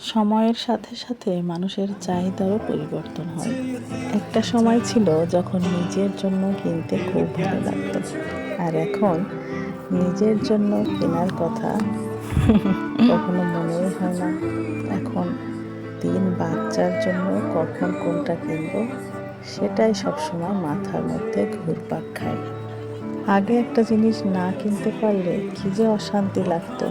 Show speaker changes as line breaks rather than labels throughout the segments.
সময়ের সাথে সাথে মানুষের চাহিদারও পরিবর্তন হয়। একটা সময় ছিল যখন নিজের জন্য কিনতে খুব ভালো লাগতো। আর এখন নিজের জন্য কেনার কথা কখনো মনেই হয় না। এখন তিন বাচ্চার জন্য কখন কোনটা কিনবো, সেটাই সবসময় মাথার মধ্যে ঘুরপাক খায়। আগে একটা জিনিস না কিনতে পারলে কি যে অশান্তি লাগতো।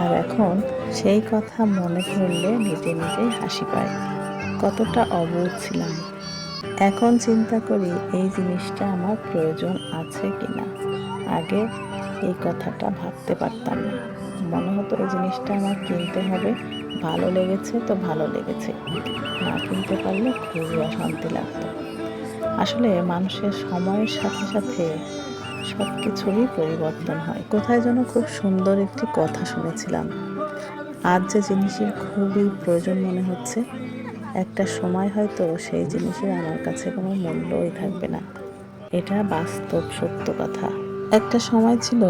আর এখন সেই কথা মনে পড়লে নিজে নিজেই হাসি পায়। কতটা অবোধ ছিলাম। এখন চিন্তা করি এই জিনিসটা আমার প্রয়োজন আছে কিনা। আগে এই কথাটা ভাবতে পারতাম না। মনে হতো এই জিনিসটা আমার কিনতে হবে। ভালো লেগেছে তো ভালো লেগেছে। না কিনতে পারলে খুবই অশান্তি লাগতো। আসলে মানুষের সময়ের সাথে সাথে সব কিছুরই পরিবর্তন হয়। কোথায় যেন খুব সুন্দর একটি কথা শুনেছিলাম। আজ যে জিনিসের খুবই প্রয়োজন মনে হচ্ছে, একটা সময় হয়তো সেই জিনিসের আমার কাছে কোনো মূল্যই থাকবে না। এটা বাস্তব সত্য কথা। একটা সময় ছিল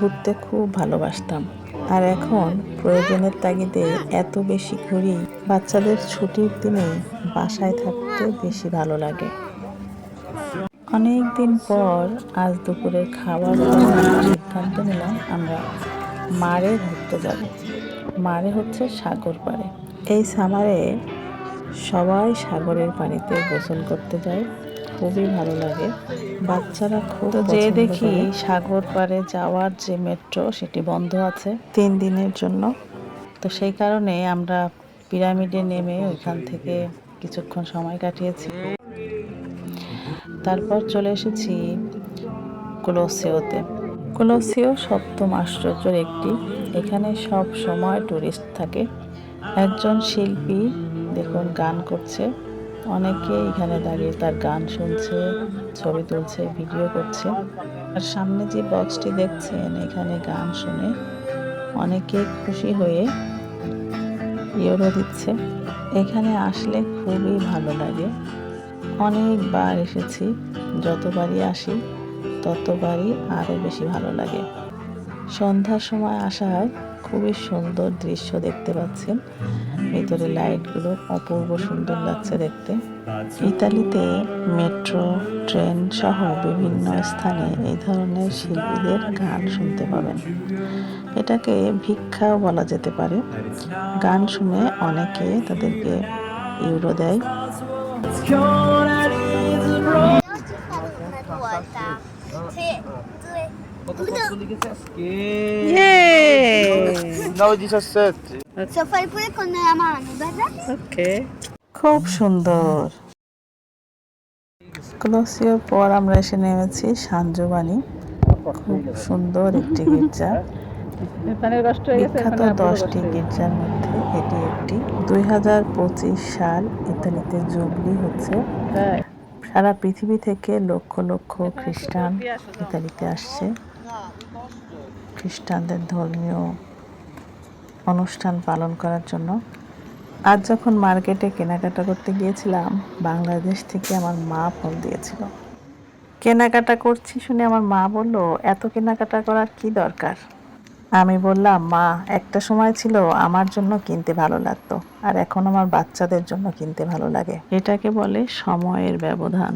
ঘুরতে খুব ভালোবাসতাম। আর এখন প্রয়োজনের তাগিদে এত বেশি ঘুরি, বাচ্চাদের ছুটির দিনে বাসায় থাকতে বেশি ভালো লাগে। অনেক দিন পর আজ দুপুরের খাবার সিদ্ধান্ত নিলাম আমরা মারে ঘুরতে যাব। মারে হচ্ছে সাগর পাড়ে। এই সামারে সবাই সাগরের পানিতে গোসল করতে যায়। খুবই ভালো লাগে। বাচ্চারা খুব যে দেখি সাগর পাড়ে যাওয়ার যে মেট্রো সেটি বন্ধ আছে। তিন দিনের জন্য। তো সেই কারণে আমরা পিরামিডে নেমে ওইখান থেকে কিছুক্ষণ সময় কাটিয়েছি। তারপর চলে এসেছি কোলোসিওতে। কোলোসিও সপ্তম আশ্চর্যের একটি। এখানে সব সময় টুরিস্ট থাকে। একজন শিল্পী দেখুন, গান করছে। অনেকে এখানে দাঁড়িয়ে তার গান শুনছে, ছবি তুলছে, ভিডিও করছে। আর সামনে যে বক্সটি দেখছেন, এখানে গান শুনে অনেকে খুশি হয়ে ইউরো দিচ্ছে। এখানে আসলে খুবই ভালো লাগে। অনেকবার এসেছি, যতবারই আসি, ততবারই আরও বেশি ভালো লাগে। সন্ধ্যার সময় আসায় খুবই সুন্দর দৃশ্য দেখতে পাচ্ছেন। ভিতরে লাইটগুলো অপূর্ব সুন্দর লাগছে দেখতে। ইতালিতে মেট্রো, ট্রেন সহ বিভিন্ন স্থানে এই ধরনের শিল্পীদের গান শুনতে পাবেন। এটাকে ভিক্ষাও বলা যেতে পারে। গান শুনে অনেকে তাদেরকে ইউরো দেয়।
Una volta. Sì, due.
9-17
So fai pure con la mano, guarda.
ওকে খুব সুন্দর ক্লোসিওর পর আমরা এসে নেমেছি সানজোবানি খুব সুন্দর একটি গির্জা বিখ্যাত দশটি গির্জার মধ্যে এটি একটি দুই হাজার পঁচিশ সাল ইতালিতে জুবলি হচ্ছে। সারা পৃথিবী থেকে লক্ষ লক্ষ খ্রিস্টান ইতালিতে আসছে। খ্রিস্টানদের ধর্মীয় অনুষ্ঠান পালন করার জন্য। আজ যখন মার্কেটে কেনাকাটা করতে গিয়েছিলাম বাংলাদেশ থেকে আমার মা ফোন দিয়েছিল। কেনাকাটা করছি শুনে আমার মা বলল এত কেনাকাটা করার কি দরকার? আমি বললাম, মা, একটা সময় ছিল আমার জন্য কিনতে ভালো লাগতো, আর এখন আমার বাচ্চাদের জন্য কিনতে ভালো লাগে। এটাকে বলে সময়ের ব্যবধান।